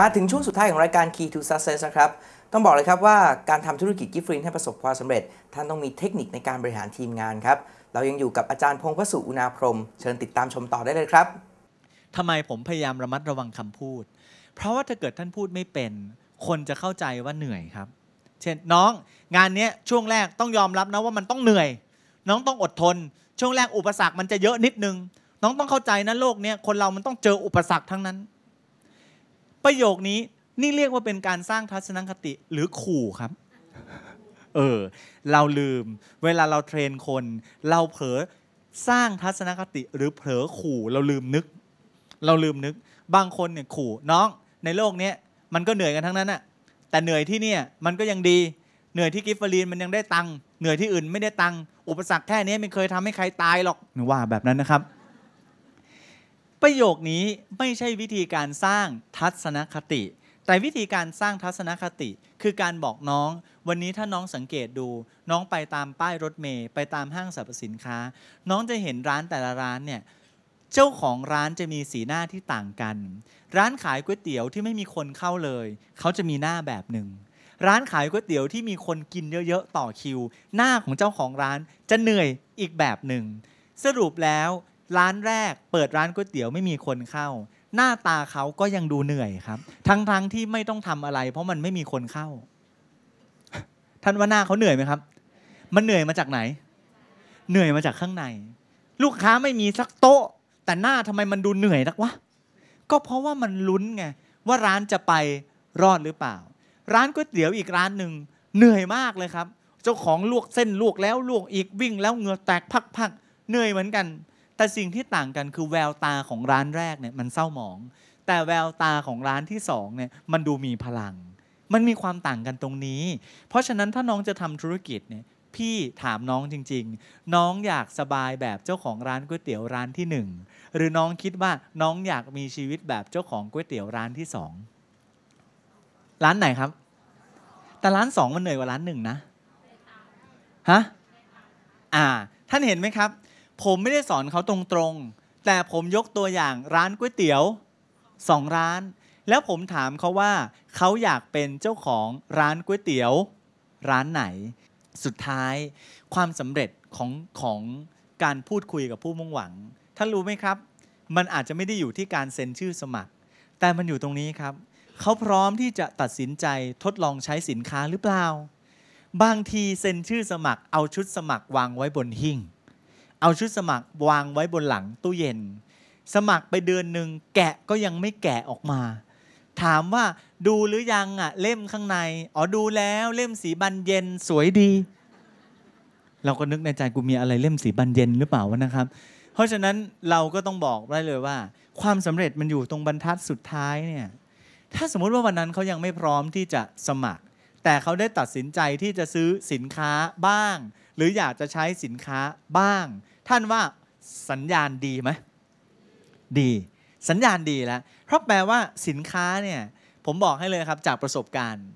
มาถึงช่วงสุดท้ายของรายการ Key to Success นะครับ ต้องบอกเลยครับว่าการทำธุรกิจกิฟต์ฟรีให้ประสบความสำเร็จ ท่านต้องมีเทคนิคในการบริหารทีมงานครับ เรายังอยู่กับอาจารย์พงษ์พสุอุณาพรหมเชิญติดตามชมต่อได้เลยครับทำไมผมพยายามระมัดระวังคำพูด เพราะว่าถ้าเกิดท่านพูดไม่เป็น คนจะเข้าใจว่าเหนื่อยครับ เช่นน้องงานนี้ช่วงแรกต้องยอมรับนะว่ามันต้องเหนื่อย น้องต้องอดทน ช่วงแรกอุปสรรคมันจะเยอะนิดนึง น้องต้องเข้าใจนะโลกนี้คนเรามันต้องเจออุปสรรคทั้งนั้น ประโยคนี้นี่เรียกว่าเป็นการสร้างทัศนคติหรือขู่ครับ เออ เราลืม เวลาเราเทรนคน เราเผลอสร้างทัศนคติ หรือเผลอขู่ เราลืมนึก เราลืมนึก บางคนเนี่ยขู่น้องในโลกเนี้ยมันก็เหนื่อยกันทั้งนั้นอะแต่เหนื่อยที่เนี่ยมันก็ยังดีเหนื่อยที่กิฟฟารีนมันยังได้ตังค์เหนื่อยที่อื่นไม่ได้ตังค์อุปสรรคแค่นี้ไม่เคยทำให้ใครตายหรอกว่าแบบนั้นนะครับ ประโยคนี้ไม่ใช่วิธีการสร้างทัศนคติ แต่วิธีการสร้างทัศนคติ คือการบอกน้อง วันนี้ถ้าน้องสังเกตดู น้องไปตามป้ายรถเมย์ไปตามห้างสรรพสินค้า น้องจะเห็นร้านแต่ละร้านเนี่ยเจ้าของร้านจะมีสีหน้าที่ต่างกัน ร้านขายก๋วยเตี๋ยวที่ไม่มีคนเข้าเลย เขาจะมีหน้าแบบหนึ่ง ร้านขายก๋วยเตี๋ยวที่มีคนกินเยอะๆต่อคิว หน้าของเจ้าของร้านจะเหนื่อยอีกแบบหนึ่ง สรุปแล้ว ร้านแรกเปิดร้านก๋วยเตี๋ยวไม่มีคนเข้า หน้าตาเขาก็ยังดูเหนื่อยครับ ทั้งๆที่ไม่ต้องทำอะไร เพราะมันไม่มีคนเข้า ท่านว่าหน้าเขาเหนื่อยไหมครับ มันเหนื่อยมาจากไหน เหนื่อยมาจากข้างใน ลูกค้าไม่มีสักโต๊ะ แต่หน้าทำไมมันดูเหนื่อยนักวะก็เพราะว่ามันลุ้นไงว่าร้านจะไปรอดหรือเปล่า ร้านก๋วยเตี๋ยวอีกร้านหนึ่งเหนื่อยมากเลยครับ เจ้าของลวกเส้นลวกแล้วลวกอีกวิ่งแล้วเหงื่อแตกพักๆเหนื่อยเหมือนกัน แต่สิ่งที่ต่างกันคือแววตาของร้านแรกเนี่ยมันเศร้าหมอง แต่แววตาของร้านที่สองเนี่ยมันดูมีพลัง มันมีความต่างกันตรงนี้ เพราะฉะนั้นถ้าน้องจะทำธุรกิจเนี่ยพี่ถามน้องจริง ๆ น้องอยากสบายแบบเจ้าของร้านก๋วยเตี๋ยวร้านที่หนึ่งหรือน้องคิดว่าน้องอยากมีชีวิตแบบเจ้าของก๋วยเตี๋ยวร้านที่สองร้านไหนครับ แต่ร้านสองมันเหนื่อยกว่าร้านหนึ่งนะฮะอ่า ท่านเห็นไหมครับ ผมไม่ได้สอนเขาตรงๆ แต่ผมยกตัวอย่างร้านก๋วยเตี๋ยวสองร้าน แล้วผมถามเขาว่าเขาอยากเป็นเจ้าของร้านก๋วยเตี๋ยวร้านไหน สุดท้ายความสำเร็จของของการพูดคุยกับผู้มุ่งหวัง ท่านรู้ไหมครับ มันอาจจะไม่ได้อยู่ที่การเซ็นชื่อสมัคร แต่มันอยู่ตรงนี้ครับ เขาพร้อมที่จะตัดสินใจทดลองใช้สินค้าหรือเปล่า บางทีเซ็นชื่อสมัครเอาชุดสมัครวางไว้บนหิ้ง เอาชุดสมัครวางไว้บนหลังตู้เย็น สมัครไปเดือนหนึ่งแกะก็ยังไม่แกะออกมา ถามว่าดูหรือยังอะเล่มข้างใน อ๋อดูแล้วเล่มสีบานเย็นสวยดี เราก็นึกในใจกูมีอะไรเล่มสีบานเย็นหรือเปล่าวะนะครับ เพราะฉะนั้นเราก็ต้องบอกได้เลยว่า ความสำเร็จมันอยู่ตรงบรรทัดสุดท้ายเนี่ยถ้าสมมุติว่าวันนั้นเขายังไม่พร้อมที่จะสมัคร แต่เขาได้ตัดสินใจที่จะซื้อสินค้าบ้าง หรืออยากจะใช้สินค้าบ้าง ท่านว่าสัญญาณดีไหมดี สัญญาณดีแล้วเพราะแปลว่าสินค้าเนี่ยผมบอกให้เลยครับจากประสบการณ์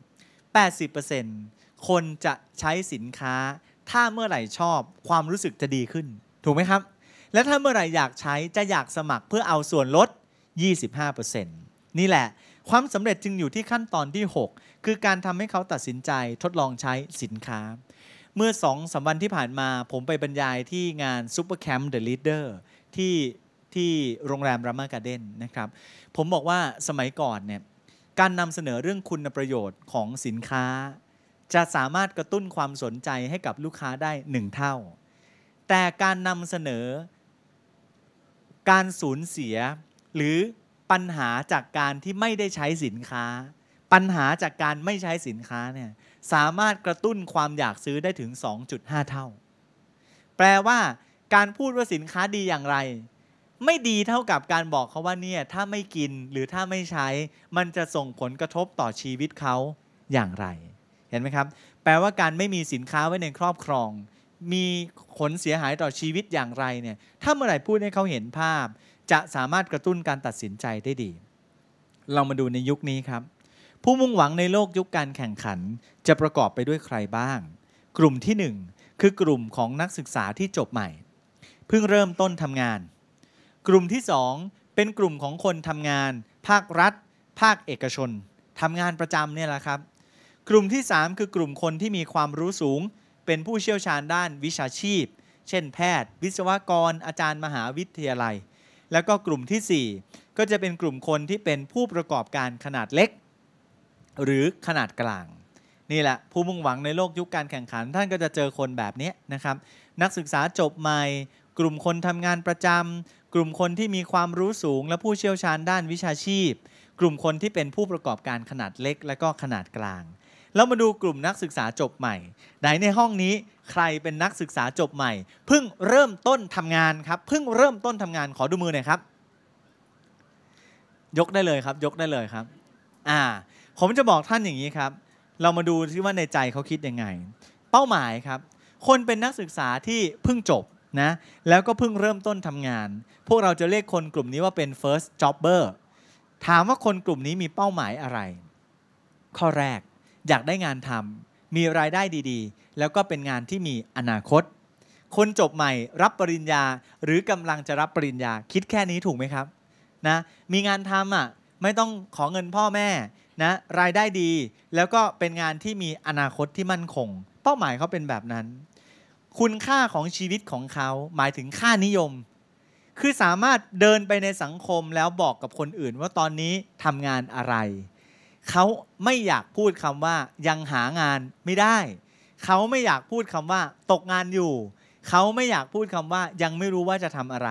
80%คนจะใช้สินค้า ถ้าเมื่อไหร่ชอบความรู้สึกจะดีขึ้น ถูกไหมครับ และถ้าเมื่อไหร่อยากใช้จะอยากสมัครเพื่อเอาส่วนลด 25%นี่แหละ ความสำเร็จจึงอยู่ที่ขั้นตอนที่ 6 คือการทำให้เขาตัดสินใจทดลองใช้สินค้า เมื่อ2องสาวันที่ผ่านมาผมไปบรรยายที่งาน Super Camp The Leader ที่ที่โรงแรมรามาการ์เด้นนะครับ ผมบอกว่าสมัยก่อนเนี่ยการนำเสนอเรื่องคุณประโยชน์ของสินค้า จะสามารถกระตุ้นความสนใจให้กับลูกค้าได้หนึ่งเท่า แต่การนำเสนอการสูญเสียหรือปัญหาจากการที่ไม่ได้ใช้สินค้า ปัญหาจากการไม่ใช้สินค้าเนี่ยสามารถกระตุ้นความอยากซื้อได้ถึง 2.5 เท่า แปลว่า การพูดว่าสินค้าดีอย่างไร ไม่ดีเท่ากับการบอกเขาว่าเนี่ยถ้าไม่กินหรือถ้าไม่ใช้ มันจะส่งผลกระทบต่อชีวิตเขาอย่างไร เห็นไหมครับ แปลว่าการไม่มีสินค้าไว้ในครอบครอง มีผลเสียหายต่อชีวิตอย่างไรเนี่ยถ้าเมื่อไหร่พูดให้เขาเห็นภาพ จะสามารถกระตุ้นการตัดสินใจได้ดี เรามาดูในยุคนี้ครับ ผู้มุ่งหวังในโลกยุคการแข่งขัน จะประกอบไปด้วยใครบ้าง กลุ่มที่ 1 คือกลุ่มของนักศึกษาที่จบใหม่ เพิ่งเริ่มต้นทำงาน กลุ่มที่ 2 เป็นกลุ่มของคนทำงาน ภาครัฐ ภาคเอกชนทำงานประจำเนี่ยแหละครับ กลุ่มที่ 3 คือกลุ่มคนที่มีความรู้สูง เป็นผู้เชี่ยวชาญด้านวิชาชีพ เช่น แพทย์ วิศวกร อาจารย์มหาวิทยาลัย แล้วก็กลุ่มทีสี่4 ก็จะเป็นกลุ่มคนที่เป็นผู้ประกอบการขนาดเล็ก หรือขนาดกลาง นี่แหละ ผู้มุ่งหวังในโลกยุคการแข่งขัน ท่านก็จะเจอคนแบบนี้นะครับ นักศึกษาจบใหม่ กลุ่มคนทำงานประจำกลุ่มคนที่มีความรู้สูง และผู้เชี่ยวชาญด้านวิชาชีพ กลุ่มคนที่เป็นผู้ประกอบการขนาดเล็ก และก็ขนาดกลางแล้วมาดูกลุ่มนักศึกษาจบใหม่ไหนในห้องนี้ใครเป็นนักศึกษาจบใหม่ เพิ่งเริ่มต้นทำงานครับ เพิ่งเริ่มต้นทำงานขอดูมือหน่อยครับ ยกได้เลยครับ ยกได้เลยครับ อ่า ผมจะบอกท่านอย่างนี้ครับ เรามาดูที่ว่าในใจเขาคิดยังไง เป้าหมายครับ คนเป็นนักศึกษาที่เพิ่งจบนะแล้วก็เพิ่งเริ่มต้นทำงาน พวกเราจะเรียกคนกลุ่มนี้ว่าเป็น first jobber ถามว่าคนกลุ่มนี้มีเป้าหมายอะไร ข้อแรกอยากได้งานทำมีรายได้ดีๆ แล้วก็เป็นงานที่มีอนาคต คนจบใหม่รับปริญญาหรือกำลังจะรับปริญญาคิดแค่นี้ถูกไหมครับนะมีงานทำอะ ไม่ต้องขอเงินพ่อแม่นะรายได้ดี แล้วก็เป็นงานที่มีอนาคตที่มั่นคง เป้าหมายเขาเป็นแบบนั้น คุณค่าของชีวิตของเขาหมายถึงค่านิยม คือสามารถเดินไปในสังคมแล้วบอกกับคนอื่นว่าตอนนี้ทำงานอะไร เขาไม่อยากพูดคำว่ายังหางานไม่ได้ เขาไม่อยากพูดคำว่าตกงานอยู่ เขาไม่อยากพูดคำว่ายังไม่รู้ว่าจะทำอะไร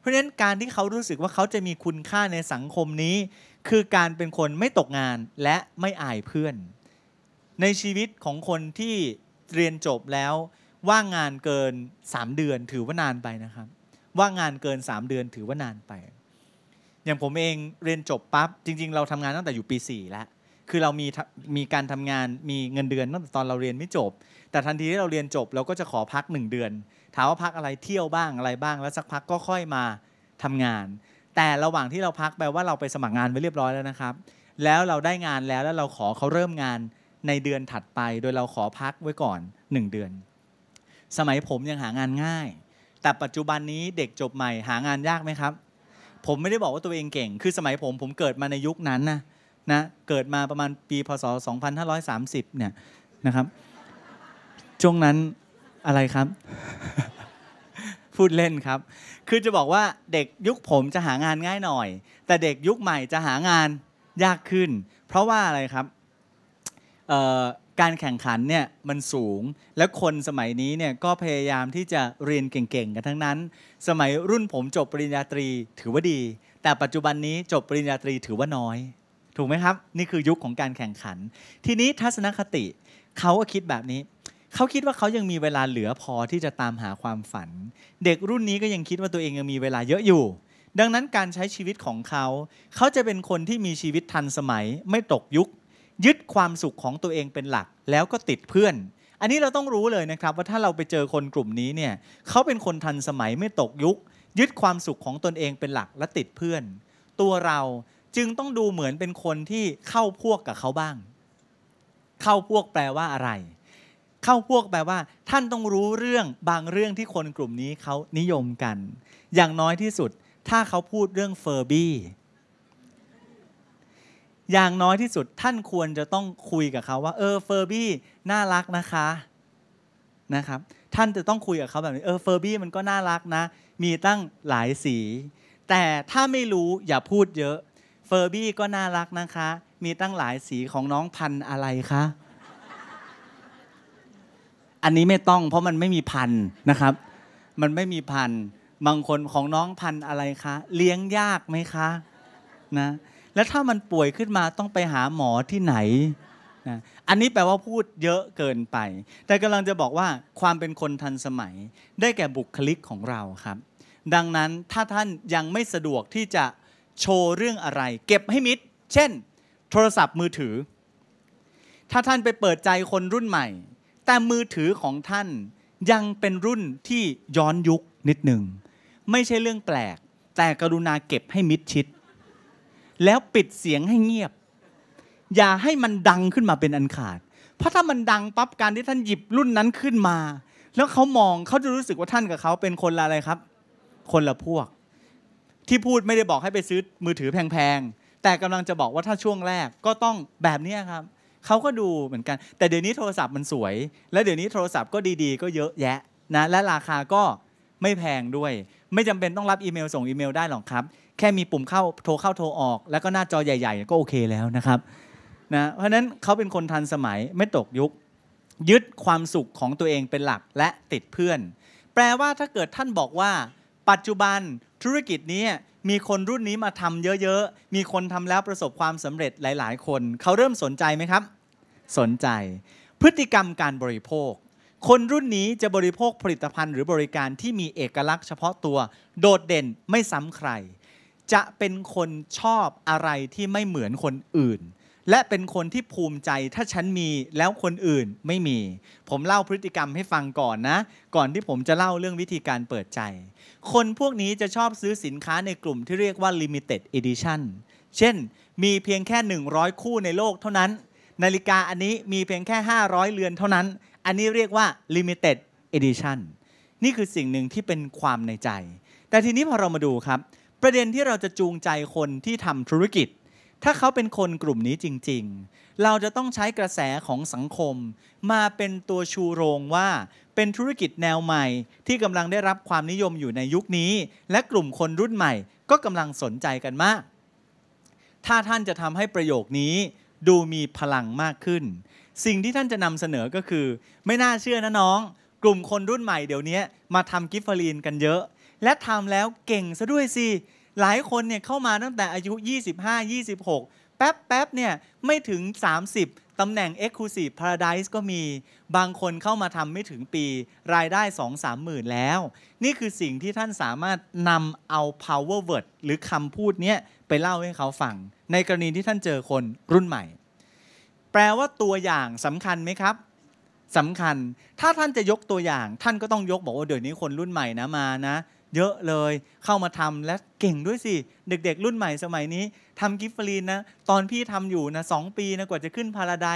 เพราะฉะนั้นการที่เขารู้สึกว่าเขาจะมีคุณค่าในสังคมนี้ คือการเป็นคนไม่ตกงานและไม่อายเพื่อน ในชีวิตของคนที่เรียนจบแล้ว ว่างงานเกิน 3 เดือนถือว่านานไปนะครับ ว่างงานเกิน 3 เดือนถือว่านานไป อย่างผมเองเรียนจบปั๊บจริง ๆ เราทำงานตั้งแต่อยู่ปี4แล้วคือเรามีมีการทำงานมีเงินเดือนตั้งแต่ตอนเราเรียนไม่จบ แต่ทันทีที่เราเรียนจบเราก็จะขอพักหนึ่งเดือน ถามว่าพักอะไรเที่ยวบ้างอะไรบ้าง แล้วสักพักก็ค่อยมาทำงาน แต่ระหว่างที่เราพักแปลว่าเราไปสมัครงานไว้เรียบร้อยแล้วนะครับ แล้วเราได้งานแล้วแล้วเราขอเขาเริ่มงานในเดือนถัดไป โดยเราขอพักไว้ก่อน 1 เดือน สมัยผมยังหางานง่าย แต่ปัจจุบันนี้เด็กจบใหม่หางานยากไหมครับ ผมไม่ได้บอกว่าตัวเองเก่ง คือสมัยผมผมเกิดมาในยุคนั้นนะนะเกิดมาประมาณปีพศ 2530 เนี่ยนะครับช่วงนั้นอะไรครับ พูดเล่นครับ คือจะบอกว่าเด็กยุคผมจะหางานง่ายหน่อย แต่เด็กยุคใหม่จะหางานยากขึ้น เพราะว่าอะไรครับการแข่งขันเนี่ยมันสูงและคนสมัยนี้เนี่ยก็พยายามที่จะเรียนเก่งๆกันทั้งนั้น สมัยรุ่นผมจบปริญญาตรีถือว่าดี แต่ปัจจุบันนี้จบปริญญาตรีถือว่าน้อย ถูกไหมครับ นี่คือยุคของการแข่งขัน ทีนี้ทัศนคติเขาก็คิดแบบนี้ เขาคิดว่าเขายังมีเวลาเหลือพอที่จะตามหาความฝัน เด็กรุ่นนี้ก็ยังคิดว่าตัวเองยังมีเวลาเยอะอยู่ ดังนั้นการใช้ชีวิตของเขา เขาจะเป็นคนที่มีชีวิตทันสมัย ไม่ตกยุค ยึดความสุขของตัวเองเป็นหลัก แล้วก็ติดเพื่อน อันนี้เราต้องรู้เลยนะครับว่าถ้าเราไปเจอคนกลุ่มนี้เนี่ยเขาเป็นคนทันสมัยไม่ตกยุค ยึดความสุขของตนเองเป็นหลักและติดเพื่อน ตัวเราจึงต้องดูเหมือนเป็นคนที่เข้าพวกกับเขาบ้าง เข้าพวกแปลว่าอะไร เข้าพวกแปลว่า ท่านต้องรู้เรื่องบางเรื่องที่คนกลุ่มนี้เขานิยมกัน อย่างน้อยที่สุด ถ้าเขาพูดเรื่องเฟอร์บี้อย่างน้อยที่สุดท่านควรจะต้องคุยกับเขาว่า เออเฟอร์บี้น่ารักนะคะนะครับท่านจะต้องคุยกับเขาแบบนี้เออเฟอร์บี้มันก็น่ารักนะ มีตั้งหลายสี แต่ถ้าไม่รู้อย่าพูดเยอะเฟอร์บี้ก็น่ารักนะคะ มีตั้งหลายสีของน้องพันอะไรคะ อันนี้ไม่ต้อง เพราะมันไม่มีพันนะครับ มันไม่มีพันบางคนของน้องพันอะไรคะ เลี้ยงยากไหมคะนะแล้วถ้ามันป่วยขึ้นมาต้องไปหาหมอที่ไหนนะอันนี้แปลว่าพูดเยอะเกินไป แต่กำลังจะบอกว่าความเป็นคนทันสมัย ได้แก่บุคลิกของเราครับ ดังนั้นถ้าท่านยังไม่สะดวกที่จะโชว์เรื่องอะไร เก็บให้มิด เช่น โทรศัพท์มือถือ ถ้าท่านไปเปิดใจคนรุ่นใหม่ แต่มือถือของท่านยังเป็นรุ่นที่ย้อนยุคนิดหนึ่ง ไม่ใช่เรื่องแปลก แต่กรุณาเก็บให้มิดชิด แล้วปิดเสียงให้เงียบ อย่าให้มันดังขึ้นมาเป็นอันขาด เพราะถ้ามันดังปั๊บการที่ท่านหยิบรุ่นนั้นขึ้นมา แล้วเขามองเขาจะรู้สึกว่าท่านกับเขาเป็นคนละอะไรครับ คนละพวก ที่พูดไม่ได้บอกให้ไปซื้อมือถือแพงๆแต่กำลังจะบอกว่าถ้าช่วงแรกก็ต้องแบบนี้ครับ เขาก็ดูเหมือนกัน แต่เดี๋ยวนี้โทรศัพท์มันสวย และเดี๋ยวนี้โทรศัพท์ก็ดีๆ ก็เยอะแยะนะและราคาก็ไม่แพงด้วย ไม่จำเป็นต้องรับอีเมลส่งอีเมลได้หรอกครับ แค่มีปุ่มเข้าโทรเข้าโทรออก แล้วก็หน้าจอใหญ่ๆ ก็โอเคแล้วนะครับนะเพราะฉะนั้นเขาเป็นคนทันสมัยไม่ตกยุค ยึดความสุขของตัวเองเป็นหลักและติดเพื่อน แปลว่าถ้าเกิดท่านบอกว่า ปัจจุบันธุรกิจนี้มีคนรุ่นนี้มาทำเยอะๆ มีคนทำแล้วประสบความสำเร็จหลาย ๆ คน เขาเริ่มสนใจไหมครับ สนใจ พฤติกรรมการบริโภค คนรุ่นนี้จะบริโภคผลิตภัณฑ์หรือบริการที่มีเอกลักษณ์เฉพาะตัว โดดเด่นไม่ซ้ำใคร จะเป็นคนชอบอะไรที่ไม่เหมือนคนอื่น และเป็นคนที่ภูมิใจถ้าฉันมีแล้วคนอื่นไม่มี ผมเล่าพฤติกรรมให้ฟังก่อนนะ ก่อนที่ผมจะเล่าเรื่องวิธีการเปิดใจ คนพวกนี้จะชอบซื้อสินค้าในกลุ่มที่เรียกว่า limited edition เช่น มีเพียงแค่ 100 คู่ในโลกเท่านั้น นาฬิกาอันนี้มีเพียงแค่ 500 เรือนเท่านั้น อันนี้เรียกว่า limited edition นี่คือสิ่งหนึ่งที่เป็นความในใจ แต่ทีนี้พอเรามาดูครับ ประเด็นที่เราจะจูงใจคนที่ทำธุรกิจ ถ้าเขาเป็นคนกลุ่มนี้จริง ๆ เราจะต้องใช้กระแสของสังคม มาเป็นตัวชูโรงว่า เป็นธุรกิจแนวใหม่ ที่กำลังได้รับความนิยมอยู่ในยุคนี้ และกลุ่มคนรุ่นใหม่ ก็กำลังสนใจกันมาก ถ้าท่านจะทำให้ประโยคนี้ ดูมีพลังมากขึ้น สิ่งที่ท่านจะนำเสนอก็คือ ไม่น่าเชื่อนะน้อง กลุ่มคนรุ่นใหม่เดี๋ยวนี้มาทำกิฟต์ฟรีนกันเยอะ และทำแล้วเก่งซะด้วยสิ หลายคนเนี่ยเข้ามาตั้งแต่อายุ 25 26 แป๊บแป๊บเนี่ยไม่ถึง 30ตำแหน่ง Exclusive Paradise ก็มี บางคนเข้ามาทำไม่ถึงปี รายได้ 2-3 หมื่นแล้ว นี่คือสิ่งที่ท่านสามารถนำเอา power word หรือคำพูดเนี้ยไปเล่าให้เขาฟัง ในกรณีที่ท่านเจอคนรุ่นใหม่ แปลว่าตัวอย่างสำคัญไหมครับสำคัญ ถ้าท่านจะยกตัวอย่าง ท่านก็ต้องยกบอกว่าเดี๋ยวนี้คนรุ่นใหม่นะมานะ เยอะเลย เข้ามาทำและเก่งด้วยสิ เด็กๆ รุ่นใหม่สมัยนี้ทำกิฟฟรีนนะ ตอนพี่ทำอยู่นะสองปีนะกว่าจะขึ้นพาราได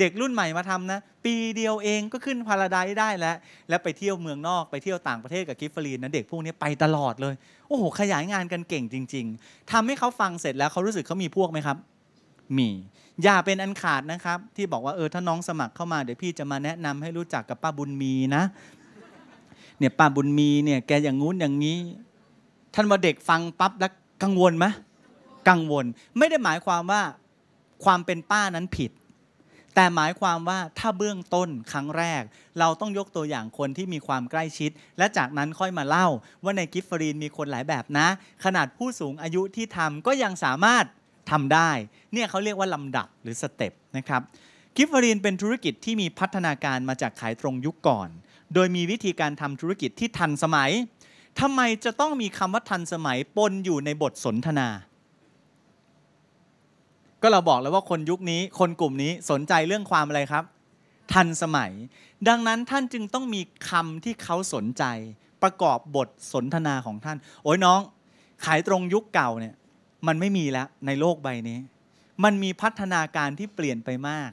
เด็กรุ่นใหม่มาทำนะ ปีเดียวเองก็ขึ้นพาราไดได้แล้ว แล้วไปเที่ยวเมืองนอกไปเที่ยวต่างประเทศกับกิฟฟรีนนะเด็กพวกนี้ไปตลอดเลย โอ้โหขยายงานกันเก่งจริง ๆทำให้เขาฟังเสร็จแล้วเขารู้สึกเขามีพวกไหมครับ มีอย่าเป็นอันขาดนะครับ ที่บอกว่าเออถ้าน้องสมัครเข้ามาเดี๋ยวพี่จะมาแนะนำให้รู้จักกับป้าบุญมีนะ เนี่ยป้าบุญมีเนี่ยแกอย่างงู้นอย่างนี้ ท่านว่าเด็กฟังปั๊บแล้วกังวลไหมกังวลไม่ได้หมายความว่าความเป็นป้านั้นผิด แต่หมายความว่าถ้าเบื้องต้นครั้งแรก เราต้องยกตัวอย่างคนที่มีความใกล้ชิด และจากนั้นค่อยมาเล่าว่าในกิฟฟรีนมีคนหลายแบบนะ ขนาดผู้สูงอายุที่ทำก็ยังสามารถทำได้ เนี่ยเขาเรียกว่าลำดับหรือสเต็ปนะครับกิฟฟรีนเป็นธุรกิจที่มีพัฒนาการมาจากขายตรงยุคก่อน โดยมีวิธีการทำธุรกิจที่ทันสมัยทำไมจะต้องมีคำว่าทันสมัยปนอยู่ในบทสนทนา ก็เราบอกแล้วว่าคนยุคนี้คนกลุ่มนี้สนใจเรื่องความอะไรครับ ทันสมัย ดังนั้นท่านจึงต้องมีคำที่เขาสนใจ ประกอบบทสนทนาของท่าน โอ้ยน้อง ขายตรงยุคเก่าเนี่ยมันไม่มีแล้วในโลกใบนี้ มันมีพัฒนาการที่เปลี่ยนไปมาก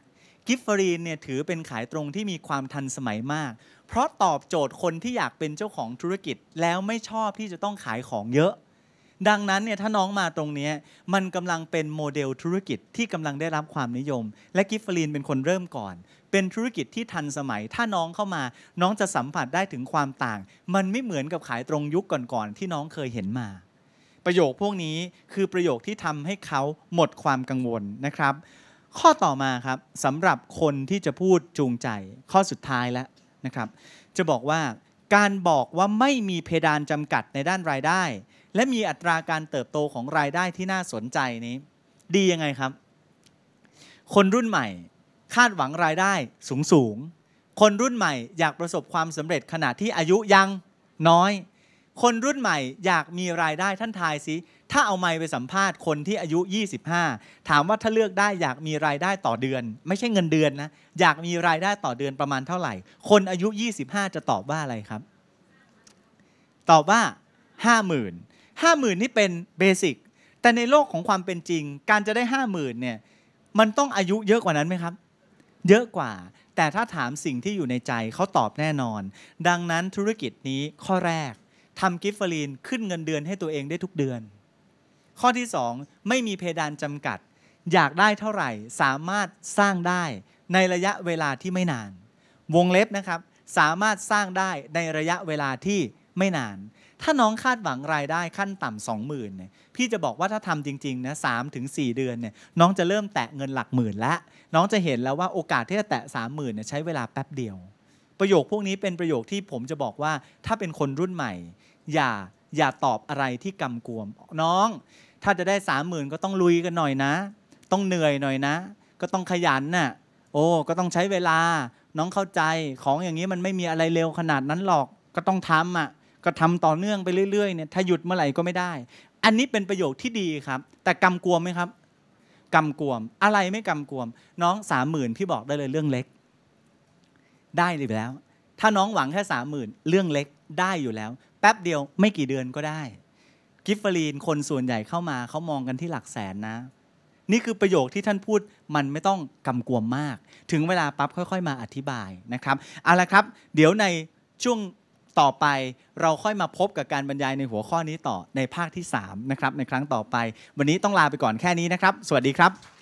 กิฟฟรีนเนี่ยถือเป็นขายตรงที่มีความทันสมัยมาก เพราะตอบโจทย์คนที่อยากเป็นเจ้าของธุรกิจแล้วไม่ชอบที่จะต้องขายของเยอะ ดังนั้นเนี่ยถ้าน้องมาตรงนี้มันกำลังเป็นโมเดลธุรกิจที่กำลังได้รับความนิยม และกิฟฟรีนเป็นคนเริ่มก่อน เป็นธุรกิจที่ทันสมัย ถ้าน้องเข้ามา น้องจะสัมผัสได้ถึงความต่าง มันไม่เหมือนกับขายตรงยุคก่อนๆที่น้องเคยเห็นมาประโยคพวกนี้คือประโยคที่ทำให้เขาหมดความกังวลนะครับ ข้อต่อมาครับสำหรับคนที่จะพูดจูงใจ ข้อสุดท้ายแล้วนะครับ จะบอกว่าการบอกว่าไม่มีเพดานจำกัดในด้านรายได้ และมีอัตราการเติบโตของรายได้ที่น่าสนใจนี้ ดียังไงครับ คนรุ่นใหม่คาดหวังรายได้สูงสูงคนรุ่นใหม่อยากประสบความสำเร็จขณะที่อายุยังน้อย คนรุ่นใหม่อยากมีรายได้ท่านทายสิ ถ้าเอาไมค์ไปสัมภาษณ์คนที่อายุ 25 ถามว่าถ้าเลือกได้อยากมีรายได้ต่อเดือน ไม่ใช่เงินเดือนนะอยากมีรายได้ต่อเดือนประมาณเท่าไหร่ คนอายุ 25 จะตอบว่าอะไรครับ ตอบว่า 50,000 50,000นี่เป็นเบสิกแต่ในโลกของความเป็นจริง การจะได้ 50,000เนี่ยมันต้องอายุเยอะกว่านั้นไหมครับ เยอะกว่าแต่ถ้าถามสิ่งที่อยู่ในใจเขาตอบแน่นอน ดังนั้นธุรกิจนี้ข้อแรกทำกิฟฟรีนขึ้นเงินเดือนให้ตัวเองได้ทุกเดือน ข้อที่ 2 ไม่มีเพดานจำกัด อยากได้เท่าไหร่สามารถสร้างได้ในระยะเวลาที่ไม่นาน วงเล็บนะครับ สามารถสร้างได้ในระยะเวลาที่ไม่นาน ถ้าน้องคาดหวังรายได้ขั้นต่ำสองหมื่นเนี่ยพี่จะบอกว่าถ้าทำจริงๆนะสามถึงสี่เดือนเนี่ยน้องจะเริ่มแตะเงินหลักหมื่นแล้ว น้องจะเห็นแล้วว่าโอกาสที่จะแตะสามหมื่นเนี่ยใช้เวลาแป๊บเดียว ประโยคพวกนี้เป็นประโยคที่ผมจะบอกว่าถ้าเป็นคนรุ่นใหม่ อย่าอย่าตอบอะไรที่กำกวม น้อง ถ้าจะได้สามหมื่นก็ต้องลุยกันหน่อยนะ ต้องเหนื่อยหน่อยนะ ก็ต้องขยันน่ะ โอ้ ก็ต้องใช้เวลา น้องเข้าใจ ของอย่างนี้มันไม่มีอะไรเร็วขนาดนั้นหรอก ก็ต้องทำอะ ก็ทำต่อเนื่องไปเรื่อยๆเนี่ย ถ้าหยุดเมื่อไหร่ก็ไม่ได้ อันนี้เป็นประโยคที่ดีครับ แต่กำกวมไหมครับกำกวม อะไรไม่กำกวม น้องสามหมื่นพี่บอกได้เลยเรื่องเล็ก ได้อยู่แล้ว ถ้าน้องหวังแค่สามหมื่นเรื่องเล็กได้อยู่แล้ว แป๊บเดียวไม่กี่เดือนก็ได้ กิฟเฟอรีนคนส่วนใหญ่เข้ามาเขามองกันที่หลักแสนนะ นี่คือประโยคที่ท่านพูดมันไม่ต้องกำกวมมาก ถึงเวลาปั๊บค่อย ๆ มาอธิบายนะครับเอาละครับ เดี๋ยวในช่วงต่อไปเราค่อยมาพบกับการบรรยายในหัวข้อนี้ต่อในภาคที่3นะครับในครั้งต่อไป วันนี้ต้องลาไปก่อนแค่นี้นะครับ สวัสดีครับ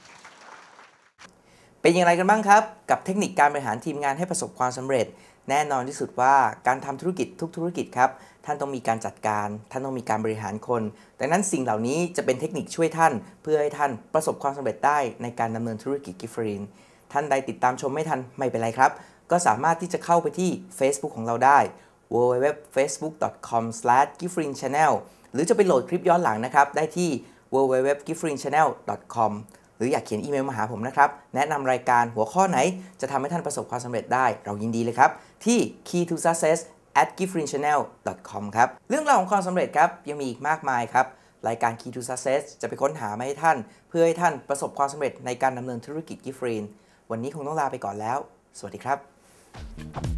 เป็นอย่างไรกันบ้างครับ กับเทคนิคการบริหารทีมงานให้ประสบความสำเร็จ แน่นอนที่สุดว่าการทำธุรกิจทุกธุรกิจครับ ท่านต้องมีการจัดการ ท่านต้องมีการบริหารคน ดังนั้นสิ่งเหล่านี้จะเป็นเทคนิคช่วยท่าน เพื่อให้ท่านประสบความสำเร็จได้ในการดำเนินธุรกิจกิฟฟรีนท่านใดติดตามชมไม่ทันไม่เป็นไรครับ ก็สามารถที่จะเข้าไปที่ Facebook ของเราได้ www.facebook.com/giffrinchannel หรือจะไปโหลดคลิปย้อนหลังนะครับได้ที่ www.giffrinchannel.com หรืออยากเขียนอีเมลมาหาผมนะครับ แนะนำรายการหัวข้อไหนจะทำให้ท่านประสบความสำเร็จได้ เรายินดีเลยครับ ที่ key to success at giffrinchannel.com ครับ เรื่องราวของความสำเร็จครับ ยังมีอีกมากมายครับ รายการ key to success จะไปค้นหามาให้ท่าน เพื่อให้ท่านประสบความสำเร็จในการดำเนินธุรกิจกิฟฟรีน วันนี้คงต้องลาไปก่อนแล้ว สวัสดีครับ